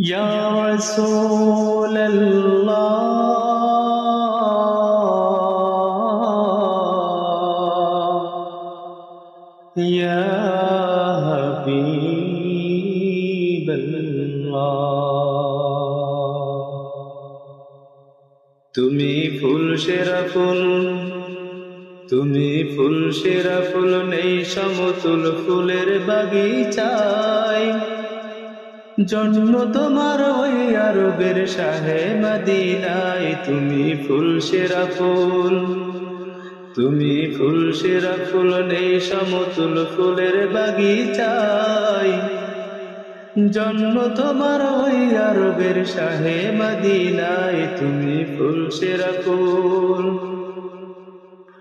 يا رسول الله يا حبيب الله তুমি ফুল সেরা ফুল তুমি ফুল সেরা ফুল নেই সমতুল ফুলের বাগিচায় জন্ম তোমার ওই আরবের শাহে মদিনায়। তুমি ফুল, সেরা ফুল। তুমি ফুল, সেরা ফুল নেই সমতুল ফুলের বাগিচায়। জন্ম তোমার ওই আরবের শাহে মদিনায়। তুমি ফুল, সেরা ফুল।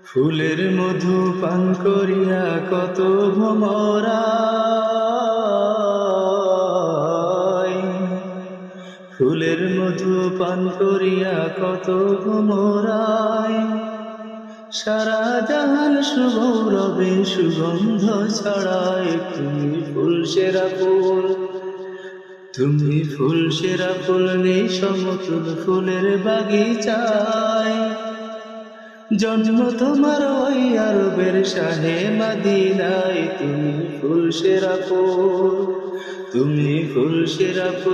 ফুলের মধু পান করিয়া কত ভমরা ফুলের মধু পান করিয়া কত ভমরায় সারা জাহান সুগৌরবে সুগন্ধ ছড়ায়। তুমি ফুল সেরা ফুল, তুমি ফুল সেরা ফুল নেই সমতুল ফুলের বাগিচায়। জন্ম তোমার ওই আরবের শাহে মদিনায়। তুমি ফুল সেরা ফুল, তুমি ফুল সেরা ফুল